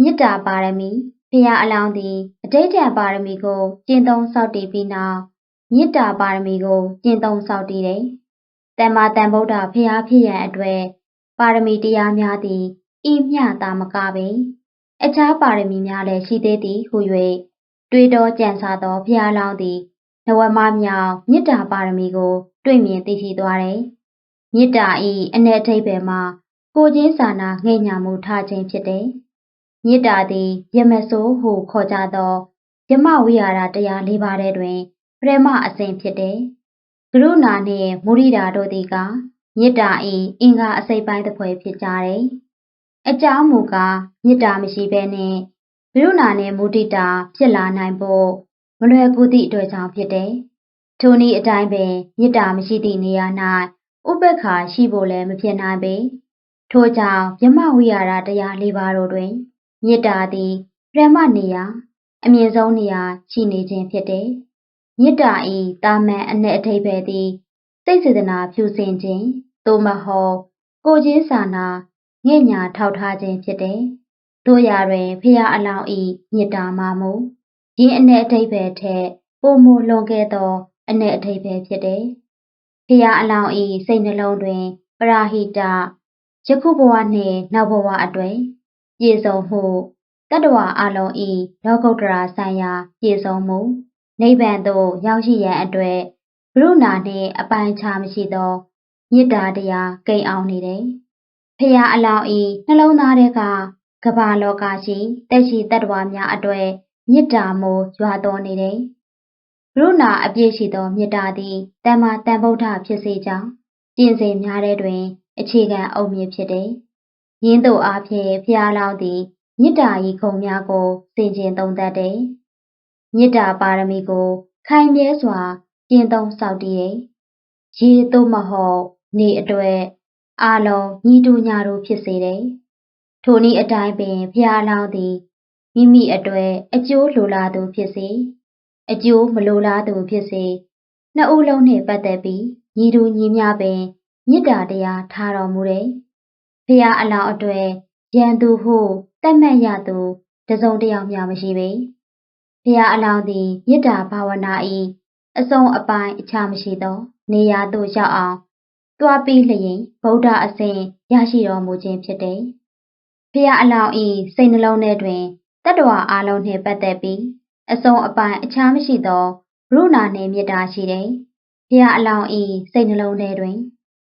မေတ္တာပါရမီဖရာအလောင်းသည်အတိတ်တပါရမီကိုကျင့်သုံးဆောက်တည်ပြီးနောက်မေတ္တာပါရမီကိုကျင့်သုံးဆောက်တည်တယ်။တမ္မာတန်ဗုဒ္ဓဖရာဖြစ်ရန်အတွက်ပါရမီတရားများသည်ဤမျှသာမကပေအခြားပါရမီများလည်းရှိသေးသည်ဟု၍တွေးတောကြံစားသောဖရာလောင်းသည်နဝမမြောင်မေတ္တာပါရမီကို တွေ့မြင်သိရှိသွားတယ်။မေတ္တာဤအ내အထိပ်ပယ်မှာကိုချင်းစာနာငဲ့ညာမှုထားခြင်းဖြစ်တယ်။ မေတ္တာသည်ယမဆိုးဟုခေါ်ကြသောယမဝိဟာရတရား၄ပါးထဲတွင်ပရမအစဉ်ဖြစ်တယ်။ကရုဏာနှင့်မုရိဒာတို့သည်ကမေတ္တာဤအင်္ဂါအစိတ်ပိုင်းတစ်ဖွဲ့ဖြစ်ကြတယ်။အကြောင်းမူကားမေတ္တာမရှိဘဲနှင့်ကရုဏာနှင့်မုဒိတာဖြစ်လာနိုင်ဖို့မလွယ်ကူသည့်အတွက်ကြောင့်ဖြစ်တယ်။ထိုနည်းအတိုင်းပင်မေတ္တာမရှိသည့်နေရာ၌ဥပ္ပခါရှိဖို့လည်းမဖြစ်နိုင်ပေ။ထို့ကြောင့်ယမဝိဟာရတရား၄ပါးတို့တွင် မေတ္တာသည်ပရမနေရာအမြင့်ဆုံးနေရာရှိနေခြင်းဖြစ်တယ်။မေတ္တာဤတာမန်အ내အထိပ္ပယ်သည်စိတ်စေတနာဖြူစင်ခြင်းသို့မဟုတ်ကိုချင်းစာနာငဲ့ညာထောက်ထားခြင်းဖြစ်တယ်။တို့ရာတွင်ဖရာအလောင်းဤမေတ္တာမှမူယင်းအ내အထိပ္ပယ်ထက်ပိုမိုလွန်ခဲ့သောအ내အထိပ္ပယ်ဖြစ်တယ်။ဖရာအလောင်းဤစိတ်နှလုံးတွင် ပရာဟိတယခုဘဝနှင့်နောက်ဘဝအတွက် ပြည့်စုံမှုတတ္တဝါအလုံးဤလောကုတ္တရာဆိုင်ရာပြည့်စုံမှုနိဗ္ဗာန်သို့ရောက်ရှိရန်အတွက်ကရုဏာနှင့်အပိုင်ခြားမရှိသောမေတ္တာတရားကိန်းအောင်နေတယ်။ဖရာအလောင်းဤနှလုံးသားထဲကကမ္ဘာလောကရှိတက်ရှိတတ္တဝါများအတွေ့မေတ္တာမို့ရွာတော်နေတယ်။ကရုဏာအပြည့်ရှိသောမေတ္တာသည်တမ္မာတန်ဗုဒ္ဓဖြစ်စေကြောင်းကျင့်စဉ်များတဲ့တွင် အခြေခံအုတ်မြစ်ဖြစ်တယ်။ ယင်းတို့အားဖြင့်ဖျားလောင်းသည်မေတ္တာဤခုံများကိုစင်ကြင်သုံးသပ်တယ်။မေတ္တာပါရမီကို ခိုင်မြဲစွာကျင့်သုံးဆောက်တည်တယ်။ရေသို့မဟုတ်နေအတွက်အာလုံးညီတူညာတူဖြစ်စေတယ်။ထိုနည်းအတိုင်းပင်ဖျားလောင်းသည်မိမိအတွက်အကျိုးလိုလားသူဖြစ်စေအကျိုးမလိုလားသူဖြစ်စေနှစ်ဦးလုံးနှင့်ပတ်သက်ပြီးညီတူညီမျှပင်မေတ္တာတရားထားတော်မူတယ်။ ဖရာအလောင်းအတွက်ရန်သူဟုတတ်မှတ်ရသူတစုံတစ်ယောက်မျှမရှိပေ။ဖရာအလောင်းသည်မေတ္တာဘာဝနာ၏အစုံအပိုင်းအခြားမရှိသော နေရာသို့ရောက်အောင်တွားပြီးလျင်ဗုဒ္ဓအစဉ်ရရှိတော်မူခြင်းဖြစ်တယ်။ဖရာအလောင်း၏စိတ်နှလုံးထဲတွင်တတ္တဝါအလုံးနှင့်ပတ်သက်ပြီးအစုံအပိုင်းအခြားမရှိသောရုဏာနှင့်မေတ္တာရှိတယ်။ဘုရားအလောင်းဤစိတ်နှလုံးထဲတွင်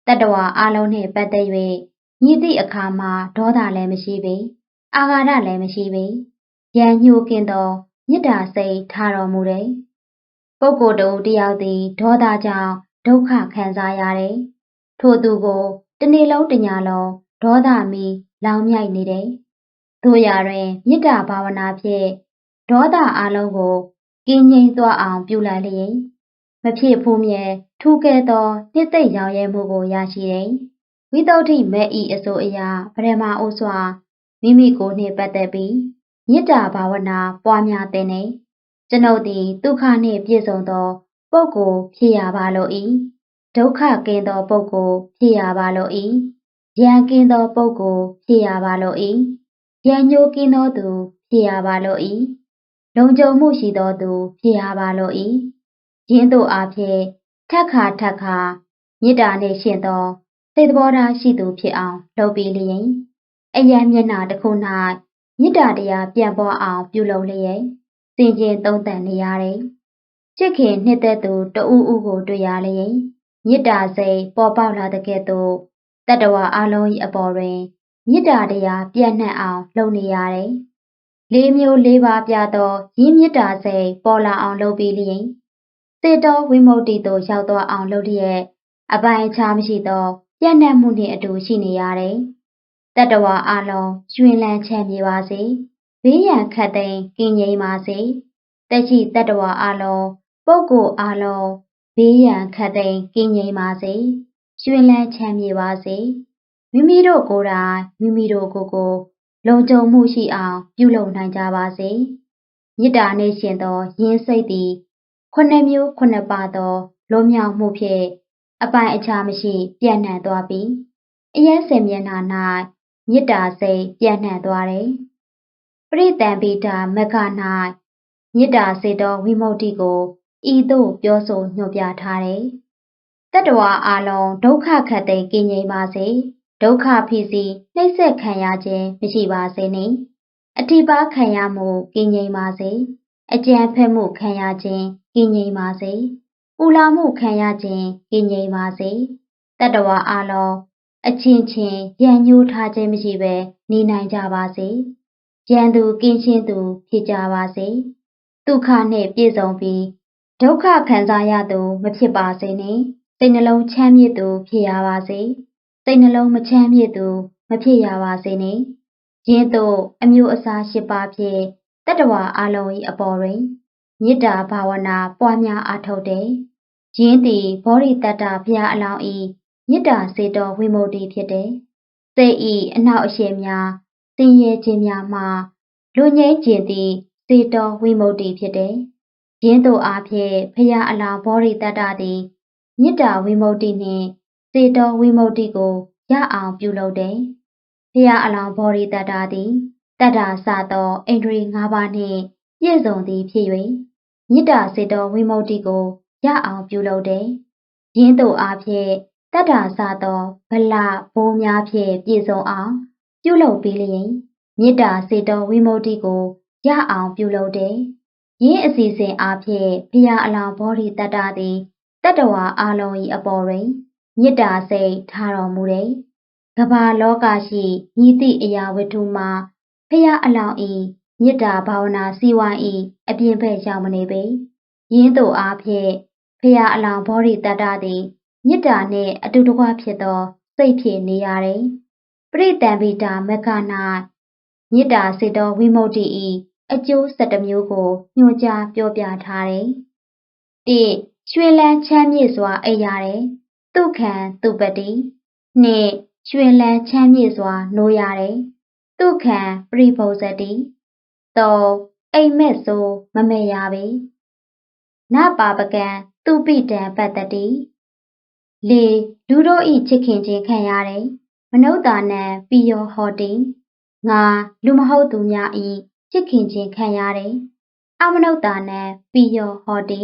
တတ္တဝါအလုံးနှင့်ပတ်သက်၍ ညီသည့်အခါမှာဒေါသလည်းမရှိပေ။အာဃာတလည်းမရှိပေ။ရန်ညှိုးကင်းသောမေတ္တာစိတ်ထားတော်မူတယ်။ပုဂ္ဂိုလ်တူတယောက်သည်ဒေါသကြောင့်ဒုက္ခခံစားရတယ်။ထိုသူကိုတနေ့လုံးတညလုံးဒေါသမီလောင်မြိုက်နေတယ်။တို့ရာတွင်မေတ္တာဘာဝနာဖြင့်ဒေါသအလုံးကိုကင်းငြိမ်းသွားအောင်ပြုလိုက်လျင်မဖြစ်ဘူးမြဲထူးကဲသောနှစ်သိမ့်ရောင်ရဲမှုကိုရရှိတယ်။ ဝိသုဒ္ဓိမဲ့ဤအစိုးအရာဗရမအိုးစွာမိမိကိုနှင့်ပတ်သက်ပြီးမေတ္တာဘာဝနာပွားများတဲ့နေကျွန်ုပ်သည်ဒုက္ခနှင့်ပြည့်စုံသော ပုဂ္ဂိုလ်ဖြစ်ရပါလို၏ဒုက္ခကင်းသောပုဂ္ဂိုလ်ဖြစ်ရပါလို၏ရန်ကင်းသောပုဂ္ဂိုလ်ဖြစ်ရပါလို၏ရန်ညိုးကင်းသောသူဖြစ်ရပါလို၏လုံခြုံမှုရှိသောသူဖြစ်ရပါလို၏ယင်းတို့အားဖြင့်ထက်ခါထက်ခါမေတ္တာနှင့်ရှင်သော စိတ်သဘောထားရှိသူဖြစ်အောင်လုပ်ပြီးလျင်အယံမျက်နာတစ်ခု၌မေတ္တာတရားပြန့်ပွားအောင်ပြုလုပ်လျက်စင်ကြင်သုံးသပ်နေရတယ်ချစ်ခင်နှစ်သက်သူတဦးဦးကိုတွေ့ရလျင်မေတ္တာစိတ်ပေါ်ပေါက်လာတဲ့ကဲ့သို့တတ္တဝါအလုံး၏အပေါ်တွင်မေတ္တာတရားပြန့်နှံ့အောင်လုပ်နေရတယ်လေးမျိုးလေးပါးပြသောရင်းမြစ်တာစိတ်ပေါ်လာအောင်လုပ်ပြီးလျင်စေတောဝိမု ക്തി သို့ရောက်သွားအောင်လုပ်လျက်အပိုင်အခြားမရှိသော ပြန့်နှံ့မှုနှင့်အတူရှိနေရတယ်။တတ္တဝါအလုံးရှင်လန်းချမ်းမြေပါစေ။ဘေးရန်ခတ်သိမ်းကင်းငြိမ်းပါစေ။တက်ရှိတတ္တဝါအလုံးပုဂ္ဂိုလ်အလုံးဘေးရန်ခတ်သိမ်းကင်းငြိမ်းပါစေ။ရှင်လန်းချမ်းမြေပါစေ။မိမိတို့ကိုယ်တိုင်မိမိတို့ကိုယ်ကိုလုံခြုံမှုရှိအောင်ပြုလုပ်နိုင်ကြပါစေ။မေတ္တာနှင့်ရှင်သောယင်းစိတ်သည်ခုနှစ်မျိုးခုနှစ်ပါသောလွန်မြောက်မှုဖြင့် အပိုင်အခြားမရှိ ပြန့်နှံ့သွားပြီးအယက်စင်မျက်နှာ၌မေတ္တာစိတ်ပြန့်နှံ့သွားတယ်။ပရိသံပိတာမက္ခ၌မေတ္တာစေတောဝိမု ക്തി ကိုဤသို့ပြောဆိုညွှန်ပြထားတယ်။တတ္တဝါအလုံးဒုက္ခခတ်သိမ်းကင်းငြိမ်းပါစေ။ဒုက္ခဖြစ်စီနှိမ့်ဆက်ခံရခြင်းမရှိပါစေနှင့်။အထိပါခံရမှုကင်းငြိမ်းပါစေ။အကြံဖက်မှုခံရခြင်းကင်းငြိမ်းပါစေ။ ပူလာမှုခံရခြင်းကင်းငြိမ်းပါစေ။တတ္တဝါအလုံးအချင်းချင်းရန်ညှိုးထားခြင်းမရှိဘဲနေနိုင်ကြပါစေ။ရန်သူကင်းရှင်းသူဖြစ်ကြပါစေ။ဒုက္ခနှင့်ပြည့်စုံပြီးဒုက္ခခံစားရသူမဖြစ်ပါစေနှင့်စိတ်နှလုံးချမ်းမြေ့သူဖြစ်ရပါစေစိတ်နှလုံးမချမ်းမြေ့သူမဖြစ်ရပါစေနှင့်ယင်းသို့အမျိုးအစားရှိပါဖြင့်တတ္တဝါအလုံး၏အပေါ်တွင်မေတ္တာဘာဝနာပွားများအားထုတ်တယ် ယင်းသည်ဘောဓိတတ္တဘုရားအလောင်း၏မေတ္တာစေတော်ဝိမု ക്തി ဖြစ်တယ်စိတ်၏အနောက်အရှေ့များသင်ရဲခြင်းများမှလူငိမ့်ခြင်းသည်စေတော်ဝိမု ക്തി ဖြစ်တယ်ယင်းသို့အားဖြင့်ဖရာအလောင်းဘောဓိတတ္တသည်မေတ္တာဝိမု ക്തി နှင့်စေတော်ဝိမု ക്തി ကိုရအောင်ပြုလုပ်တယ်။ဖရာအလောင်းဘောဓိတတ္တသည်တတ္တာစသောအိန္ဒြေ၅ပါးနှင့်ပြည့်စုံသည်ဖြစ်၍မေတ္တာစေတော်ဝိမု ക്തി ကို ရအောင်ပြုလုပ်တယ်။ယင်းသို့အားဖြင့်တတ္တာစသောဗလဘိုးများဖြင့်ပြည့်စုံအောင်ပြုလုပ်ပြီးလျင်မေတ္တာစေတော်ဝိမု ക്തി ကိုရအောင်ပြုလုပ်တယ်။ယင်းအစီအစဉ်အားဖြင့်ဘုရားအလောင်းဘောဓိတတ္တသည်တတ္တဝါအလုံး၏အပေါ်တွင်မေတ္တာစိတ်ထားတော်မူတယ်။ကမ္ဘာလောကရှိညီသည့်အရာဝတ္ထုမှာဖရာအလောင်းဤမေတ္တာဘာဝနာစီဝိုင်းဤအပြင်ဘက်ရောက်မနေပေ။ ယင်းတို့အားဖြင့်ဖရာအလောင်းဘောဓိတတ္တသည်မေတ္တာနှင့်အတူတကွဖြစ်သောစိတ်ဖြင့်နေရတယ်။ပရိတံပိတာမက္ခ၌မေတ္တာစေတောဝိမု ക്തി ဤအကျိုး၁၁မျိုးကိုညွှန်ကြားပြောပြထားတယ်။၁ရွှေလန်းချမ်းမြေ့စွာအိပ်ရတယ်။သူခံသူပတိ။၂ရွှေလန်းချမ်းမြေ့စွာနိုးရတယ်။သူခံပရိဘုဇတိ။၃အိမ်မက်ဆိုးမမဲ့ရပေ။ နပါပကံသူပိတံပတ္တတိ။၄လူတို့ဤချစ်ခင်ခြင်းခံရတယ်။မနုဿာနံပိယောဟောတိ။၅လူမဟုတ်သူများဤချစ်ခင်ခြင်းခံရတယ်။အမနုဿာနံပိယောဟောတိ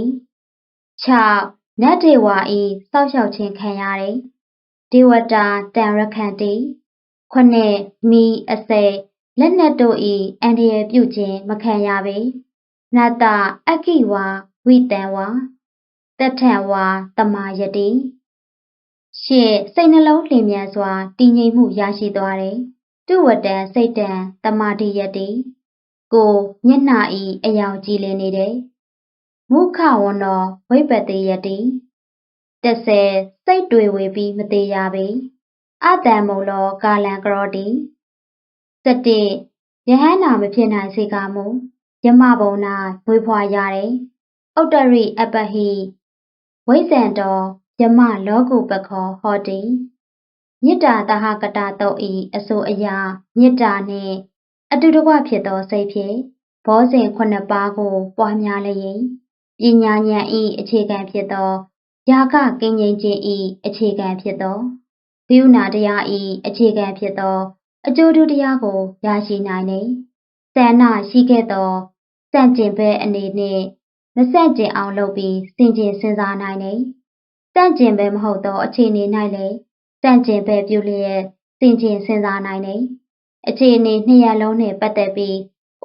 6နတ်ဒေဝါဤစောက်ရှောက်ခြင်းခံရတယ်။ဒေဝတာတံရခန္တိ9မိအစိလက်နက်တို့ဤအန္တရာယ်ပြုခြင်းမခံရပေ။နတအကိဝါ ဝိတံဝါတထံဝါတမာယတိရှေ့စိတ်နှလုံးလျင်မြန်စွာတည်ငြိမ်မှုရရှိသွားတယ်။တုဝတံစိတ်တံတမာတိယတိကိုမျက်နှာဤအယောင်ကြည်လင်နေတယ်။မုခဝန္တောဝိပတိယတိတဆေစိတ်တွေဝေပြီးမသေးရပေ။အတံမုံလောကာလံကရောတိစတိယဟန္တာမဖြစ်နိုင်စေကမူယမဘုံ၌ဝေဖွာရတယ်။ ဥတ္တရိအပဟိဝိဇ္ဇံတော်ယမလောကုပခောဟောတိမေတ္တာတဟကတတုတ်ဤအစိုးအရာမေတ္တာနှင့်အတူတကွဖြစ်သောစိတ်ဖြင့်ဘောဇဉ်ခုနှစ်ပါးကိုပွားများလျင်ပညာဉာဏ်ဤအခြေခံဖြစ်သောယာကကင်းငြိမ်းခြင်းဤအခြေခံဖြစ်သောဘိယုနာတရားဤအခြေခံဖြစ်သော အကျိုးတူတရားကိုရရှိနိုင်နေဆန္ဒရှိခဲ့သောစန့်ကျင်ဘက်အနေနှင့် မဆန့်ကျင်အောင်လုပ်ပြီးစင်ကျင်စဉ်းစားနိုင်နေစန့်ကျင်ဘက်မဟုတ်သောအခြေအနေ၌လည်းစန့်ကျင်ဘက်ပြုလျက်စင်ကျင်စဉ်းစားနိုင်နေအခြေအနေနှစ်ရပ်လုံးနှင့်ပတ်သက်ပြီး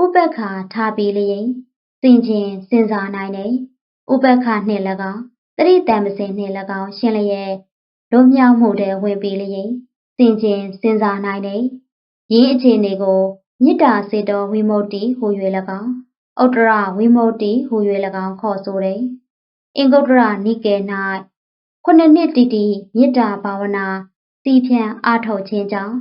ဥပက္ခာထားပြီးလျင်စင်ကျင်စဉ်းစားနိုင်တယ်။ဥပက္ခနှင့်၎င်းတတိတံပစင်နှင့်၎င်းရှင်းလျက်လွမြောက်မှုတဲ့ဝင်ပြီးလျင်စင်ကျင်စဉ်းစားနိုင်တယ်။ရင်းအခြေအနေကိုမေတ္တာစေတော်ဝိမု ക്തി ဟူ၍၎င်း ဥတ္တရဝိမု ക്തി ဟူ၍၎င်းခေါ်ဆိုတယ်။အင်္ဂုတ္တရနိကေ၌ခုနှစ်နှစ်တိတိမေတ္တာဘာဝနာစီဖြံအားထုတ်ခြင်းကြောင့်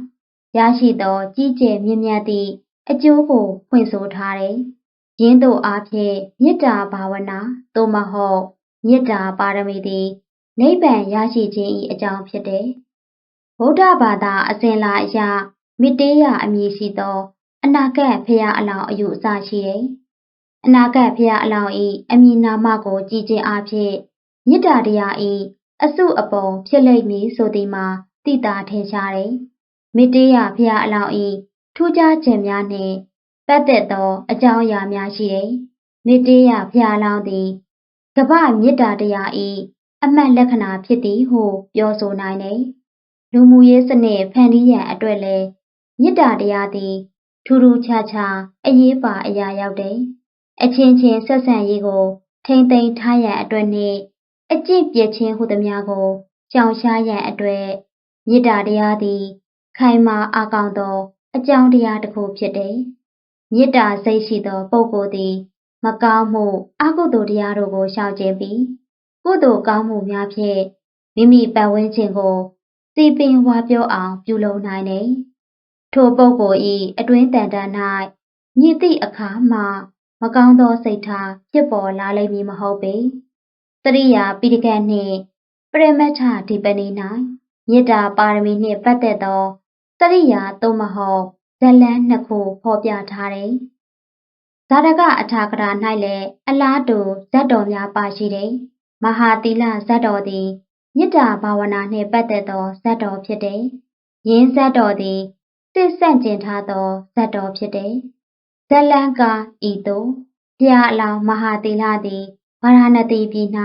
ရရှိသောကြီးကျယ်မြင့်မြတ်သည့်အကျိုးကိုဖွင့်ဆိုထားတယ်။ယင်းသို့အားဖြင့်မေတ္တာဘာဝနာသို့မဟုတ်မေတ္တာပါရမီသည်နိဗ္ဗာန်ရရှိခြင်း၏အကြောင်းဖြစ်တယ်။ဗုဒ္ဓဘာသာအစဉ်လာအရမိတေးရအမည်ရှိသော အနာဂတ်ဖရာအလောင်းအယူအဆရှိတယ်။ အနာဂတ်ဖရာအလောင်း၏အမည်နာမကိုကြည်ခြင်းအဖြစ်မေတ္တာတရား၏အစုအပုံဖြစ်လိမ့်မည်ဆိုသည်မှာသိတာထင်ရှားတယ်။မေတ္တေယဖရာအလောင်းဤထူးခြားခြင်းများနှင့်ပတ်သက်သောအကြောင်းအရာများရှိတယ်။မေတ္တေယဖျားလောင်းသည်ကပ္ပမေတ္တာတရားဤအမှတ်လက္ခဏာဖြစ်သည်ဟုပြောဆိုနိုင်တယ်။လူမှုရေးစနစ်ဖန်တီးရန်အတွက်လည်းမေတ္တာတရားသည်ထူးထူးခြားခြားအရေးပါအရာရောက်တယ်။ အချင်းချင်းဆက်ဆံရေးကို ထိမ့်သိမ်းထားရန်အတွက်နှင့်အကျင့်ပြည့်ခြင်းဟုသည်များကိုရှောင်ရှားရန်အတွက်မေတ္တာတရားသည် ခိုင်မာအားကောင်းသော အကြောင်းတရားတစ်ခုဖြစ်တယ်။မေတ္တာစိတ်ရှိသောပုဂ္ဂိုလ်သည် မကောင်းမှုအကုသိုလ်တရားတို့ကိုရှောင်ကျဉ်ပြီးကုသိုလ်ကောင်းမှုများဖြင့်မိမိပတ်ဝန်းကျင်ကိုစီပင်ဝါပြောအောင်ပြုလုပ်နိုင်တယ်။ထိုပုဂ္ဂိုလ်၏အတွင်းတန်တန်၌မြင့်သည့်အခါမှ မကောင်းသောစိတ်ထားဖြစ်ပေါ်လာလိမ့်မည်မဟုတ်ပေ။သရိယာပိဋကတ်နှင့်ပရမတ္ထဒီပနိ၌မေတ္တာပါရမီနှင့်ပတ်သက်သောသရိယာသို့မဟုတ်ဇလန်းနှစ်ခုဖော်ပြထားတယ်။ဇာတကအထာကရာ၌လည်းအလားတူဇတ်တော်များပါရှိတယ်။မဟာသီလဇတ်တော်သည်မေတ္တာဘာဝနာနှင့်ပတ်သက်သောဇတ်တော်ဖြစ်တယ်။ယင်းဇတ်တော်သည်စစ်ဆန့်ကျင်ထားသောဇတ်တော်ဖြစ်တယ်။ ဇလန်းကဤသို့ဘုရားအလောင်းမဟာသီလသည်ဗာရာဏသီပြည်၌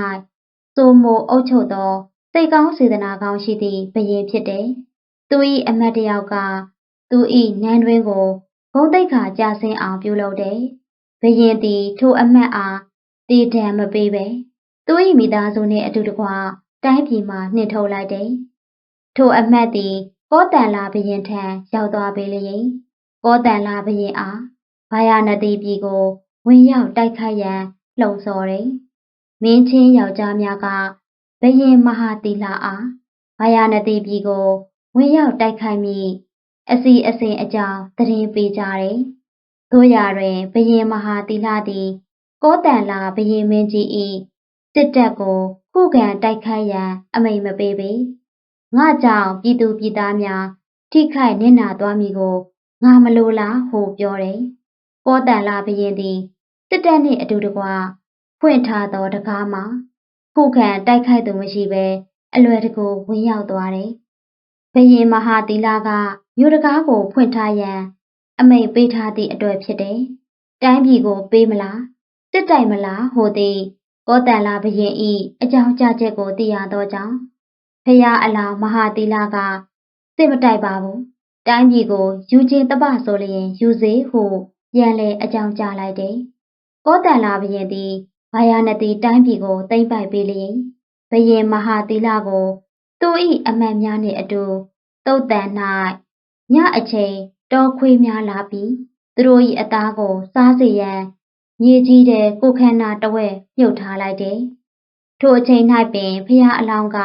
စိုးမိုးအုပ်ချုပ်သောစိတ်ကောင်းစေတနာကောင်းရှိသည့်ဘုရင်ဖြစ်တယ်။သူ၏အမတ်တယောက်ကသူ၏နန်းတွင်ကိုဘုံတိတ်ခါကြဆင်းအောင်ပြုလုပ်တယ်။ဘုရင်သည် ထိုအမတ်အားတည်တံမပေးပဲသူ၏မိသားစုနှင့်အတူတကွတိုင်းပြည်မှနှင်ထုတ်လိုက်တယ်။ထိုအမတ်သည်ကောတန်လာဘုရင်ထံရောက်သွားပေလျင်ကောတန်လာဘုရင်အား ဘာယာနတိပြည်ကိုဝင်ရောက်တိုက်ခိုက်ရန်လှုံ့ဆော်တယ်။မင်းချင်းယောက်ျားများကဘယင်မဟာတီလာအားဘာယာနတိပြည်ကိုဝင်ရောက်တိုက်ခိုက်မိအစီအစဉ်အကြောင်းသတင်းပေးကြတယ်။တို့ရတွင်ဘယင်မဟာတီလာသည်ကောတန်လာဘယင်မင်းကြီး၏စစ်တပ်ကိုခုခံတိုက်ခိုက်ရန်အမိန့်မပေးပေ။ငါကြောင့်ပြည်သူပြည်သားများထိခိုက်နစ်နာသွားမည်ကိုငါမလိုလားဟုပြောတယ်။ ကောတန်လာဘယင်သည်စစ်တပ်နှင့်အတူတကွဖွင့်ထားသောတကားမှာခုခံတိုက်ခိုက်သူမရှိဘဲအလွယ်တကူဝင်ရောက်သွားတယ်။ဘယင်မဟာသီလကမြို့တကားကိုဖွင့်ထားရန် အမိန့်ပေးထားသည့်အတွက်ဖြစ်တယ်။တိုင်းပြည်ကိုပေးမလားစစ်တိုင်မလားဟိုသည်ကောတန်လာဘရင်ဤအကြောင်းကြားချက်ကိုသိရသောကြောင့်ဖရာအလောင်းမဟာသီလကစစ်မတိုက်ပါဘူး။တိုင်းပြည်ကိုယူခြင်းတပဆိုလျင်ယူစေဟု ပြန်လဲအကြောင်းကြားလိုက်တယ်။ကောတန်လာဘရင်သည်ဘာယာနတိတိုင်းပြည်ကိုသိမ့်ပိုက်ပေးလျင်ဘယင်မဟာသီလကိုသူ၏အမှန်များနှင့်အတူတုတ်တန်၌ညအချိန်တောခွေးများလာပြီးသူတို့၏အသားကိုစားစေရန်မြေကြီးတဲ့ကိုခန္ဓာတဝက်မြုပ်ထားလိုက်တယ်။ထိုအချိန်၌ပင်ဖះအလောင်းက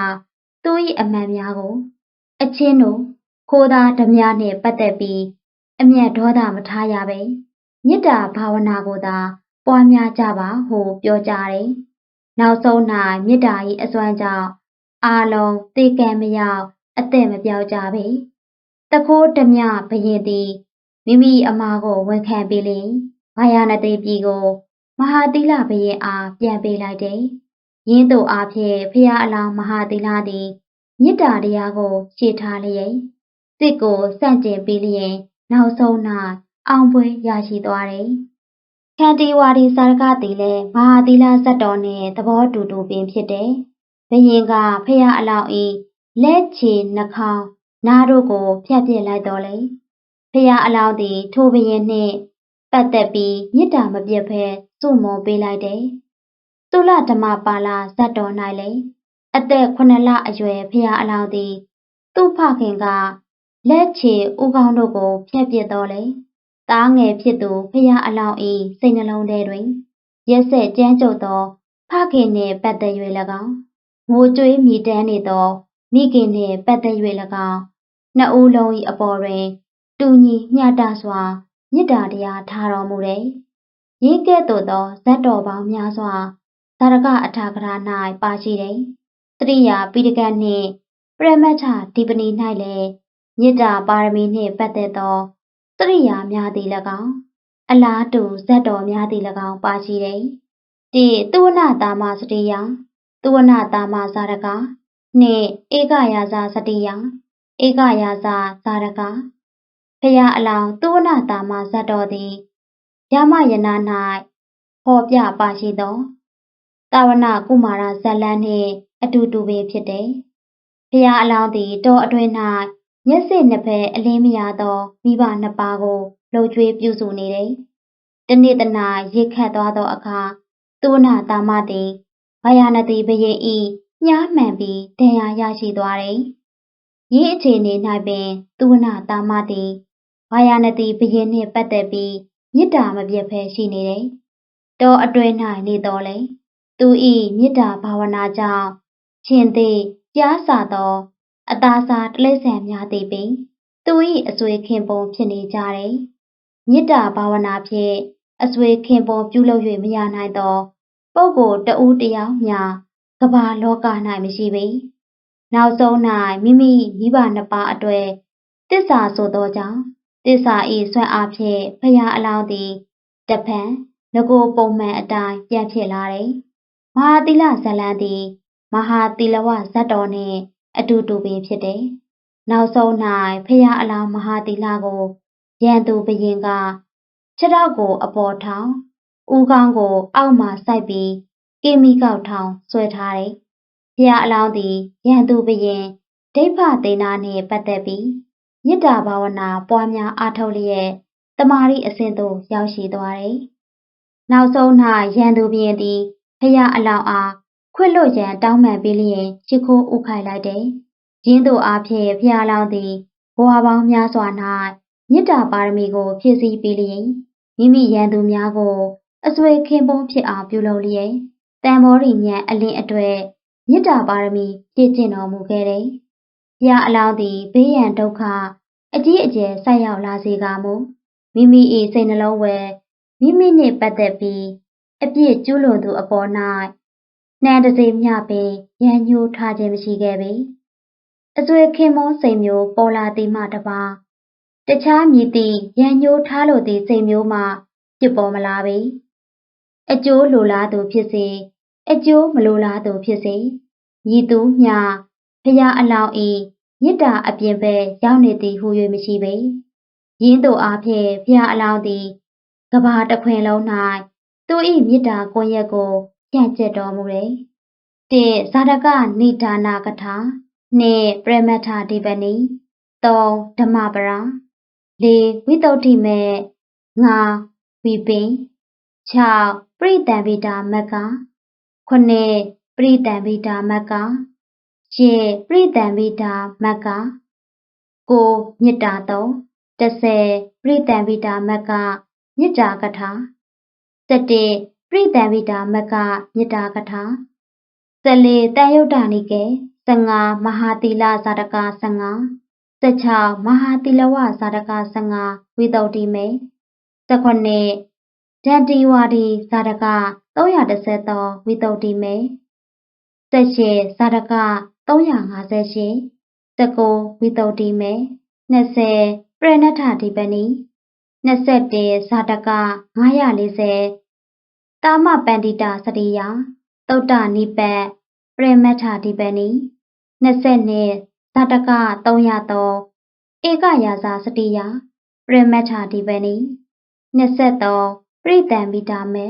သူ၏အမှန်များကို အချင်းတို့ခိုးသားဓမြနှင့်ပတ်သက်ပြီးအမျက်ဒေါသမထားရပဲ မေတ္တာဘာဝနာကိုသာ ပွားများကြပါဟုပြောကြတယ်။နောက်ဆုံး၌မေတ္တာ၏အစွမ်းကြောင့်အာလုံးတေကံမရောက်အသက်မပြောက်ကြပေ။တခိုးဓမြဘရင်သည်မိမိအမားကိုဝန်ခံပြီးလျင်မာယာနတိပြည်ကို မဟာသီလဘရင်အားပြန်ပေးလိုက်တယ်။ယင်းတို့အားဖြင့်ဖျားအလောင်းမဟာသီလသည်မေတ္တာတရားကိုရှေ့ထားလျက်စစ်ကိုစန့်ကျင်ပြီးလျင်နောက်ဆုံး၌ အောင်ပွဲရရှိသွားတယ်။ခန္တီဝါဒီစာရကသည်လည်းမဟာသီလဇတ်တော်နှင့်သဘောတူတူပင်ဖြစ်တယ်။ဘယင်ကဖះအလောင်းဤလက်ချေနှာခေါင်းနားတို့ကိုဖြတ်ပြစ်လိုက်တော်လေ။ဖះအလောင်းသည် ထိုဘယင်နှင့်ပတ်သက်ပြီးမေတ္တာမပြတ်ဘဲစုမောပေးလိုက်တယ်။သုလဓမ္မပါလာဇတ်တော်၌လည်းအသက်9လအရွယ်ဖះအလောင်းသည် သူ့ဖခင်ကလက်ချေဥကောင်းတို့ကိုဖြတ်ပြစ်တော်လေ။ သားငယ်ဖြစ်သူဖျားအလောင်း၏စိတ်နှလုံးထဲတွင်ရက်ဆက်ကြမ်းကြုတ်သောဖခင်နှင့်ပတ်သက်၍၎င်းငိုကြွေးမိတမ်းနေသောမိခင်နှင့်ပတ်သက်၍၎င်းနှစ်ဦးလုံး၏အပေါ်တွင် တူညီမျှတစွာမေတ္တာတရားထားတော်မူတယ်။ရင်းကဲ့သို့သောဇတ်တော်ပေါင်းများစွာသာရကအထာကရာ၌ပါရှိတယ်။တရိယာပိဋကတ်နှင့်ပရမတ္ထဒီပနီ၌လည်းမေတ္တာပါရမီနှင့်ပတ်သက်သော တရိယာများသည်၎င်းအလားတူဇတ်တော်များသည်၎င်းပါရှိတယ်။တိသုဝနတာမစတိယသုဝနတာမဇာရကနှင့်ဧကယာဇာစတိယဧကယာဇာဇာရကဖရာအလောင်းသုဝနတာမဇတ်တော်သည်ဓမ္မယနာ၌ဟောပြပါရှိသောတာဝနာကုမာရဇတ်လန်းနှင့်အတူတူပဲဖြစ်တယ်။ဖျားအလောင်းသည်တောအတွင်း၌ မျက်စိနှစ်ဖက်အလင်းမရသောမိဘနှစ်ပါးကိုလှုပ်ကြွေးပြုစုနေတယ်။တနေ့တနာရိတ်ခတ်သွားသောအခါသူနာတာမသည်ဗယာနတိဘရင်ဤညှားမှန်ပြီးဒဏ်ရာရရှိသွားတယ်။ရင်းအခြေအနေ၌ပင်သူနာတာမသည်ဗယာနတိဘရင်နှင့်ပတ်သက်ပြီးမေတ္တာမပြတ်ဖဲရှိနေတယ်။တောအတွင်း၌နေတော်လဲသူဤမေတ္တာဘာဝနာကြောင့်ရှင်သည်ကြားစာသော အသားစားတလိษံများသည်ပင်သူ၏အဆွေခင်ပုံဖြစ်နေကြတယ်။မေတ္တာဘာဝနာဖြင့်အဆွေခင်ပုံပြုလုပ်၍မရနိုင်သောပုဂ္ဂိုလ်တဦးတယောက်မျှကမ္ဘာလောက၌မရှိပေ။နောက်ဆုံး၌မိမိမိဘနှစ်ပါးအတွေ့တစ္ဆာဆိုသောကြောင့်တစ္ဆာဤဆွမ်းအားဖြင့်ဖရာအလောင်းသည်တဖန်ငကိုပုံမှန်အတိုင်းပြန်ဖြစ်လာတယ်။မဟာတိလဇလန်သည် မဟာတိလဝဇတ်တော်နှင့် အတူတူပင်ဖြစ်တယ်။နောက်ဆုံး၌ဖရာအလောင်းမဟာတိလကိုရန်သူဘရင်ကခြေထောက်ကိုအပေါ်ထောင်ဦးခေါင်းကိုအောက်မှစိုက်ပြီးကိမိကောက်ထောင်ဆွဲထားတယ်။ဖရာအလောင်းသည်ရန်သူဘရင်ဒိဋ္ဌသေနာနှင့်ပတ်သက်ပြီးမေတ္တာဘာဝနာပွားများအားထုတ်လျက်တမာရီအစဉ်သို့ရောက်ရှိသွားတယ်။နောက်ဆုံး၌ရန်သူဘရင်သည်ဖရာအလောင်းအား ခွင့်လွတ်ရန်တောင်းပန်ပေးလျင်ချစ်ခိုးဥခိုက်လိုက်တယ်။ရင်းတို့အားဖြင့်ဖရာလောင်းသည်ဘဝပေါင်းများစွာ၌မေတ္တာပါရမီကို ဖြည့်ဆည်းပေးလျင်မိမိရန်သူများကိုအဆွေခင်ပွန်းဖြစ်အောင်ပြုလုပ်လျက်တန်မောရီညံအလင်းအတွေ့မေတ္တာပါရမီပြည့်ကျင့်တော်မူခဲ့တယ်။ဘုရားအလောင်းသည်ဘေးရန်ဒုက္ခအကြီးအကျယ်ဆက်ရောက်လာစေကမူမိမိ၏စိတ်နှလုံးဝယ်မိမိနှင့်ပတ်သက်ပြီးအပြစ်ကျူးလွန်သူအပေါ်၌ နှံတစေမျှပင်ရန်ညှိုးထားခြင်းမရှိခဲ့ပေ။အဆွေခင်မွန်းစိတ်မျိုးပေါ်လာသည်မှတပါတခြားမည်သည့်ရန်ညှိုးထားလိုသည့်စိတ်မျိုးမှဖြစ်ပေါ်မလာပေ။အကျိုးလိုလားသူဖြစ်စေအကျိုးမလိုလားသူဖြစ်စေရည်သူမျှဖရာအလောင်းဤမေတ္တာအပြင်ဘက်ရောက်နေသည်ဟု၍မရှိပေ။ယင်းတို့အားဖြင့်ဖရာအလောင်းသည်ကဘာတခွင်လုံး၌သူ၏မေတ္တာကွန်ရက်ကို ပြန့်ကျက်တော်မူတယ်။တေဇာတကနိဒါနာကထာနှင့်ပရမတ္ထဒီပနိ၃ဓမ္မပရာ၄ဝိတုဒ္ဓိမေ၅ဝိပင်၆ပရိတံဗိတာမက္က9ပရိတံဗိတာမက္က10ပရိတံဗိတာမက္က9မေတ္တာ3 10ပရိတံဗိတာမက္ကမေတ္တာကထာ17 ပရိတံဗိတာမက္ကမေတ္တာကထာ14တန်ယုတ်တနိကေ15မဟာသီလဇာတက15 16မဟာသီလဝဇာတက15ဝိတုဒ္ဓိမေ18ဒန္တိဝါဒီဇာတက313ဝိတုဒ္ဓိမေ18ဇာတက358 19ဝိတုဒ္ဓိမေ20ပရဏထဓိပနိ21ဇာတက940 တာမပန္တိတာစရိယာသုတ္တနိပတ်ပရမထဓိပနိ22ဇာတက303ဧကယာဇာစတိယပရမထဓိပနိ23ပရိတံမိတာမေ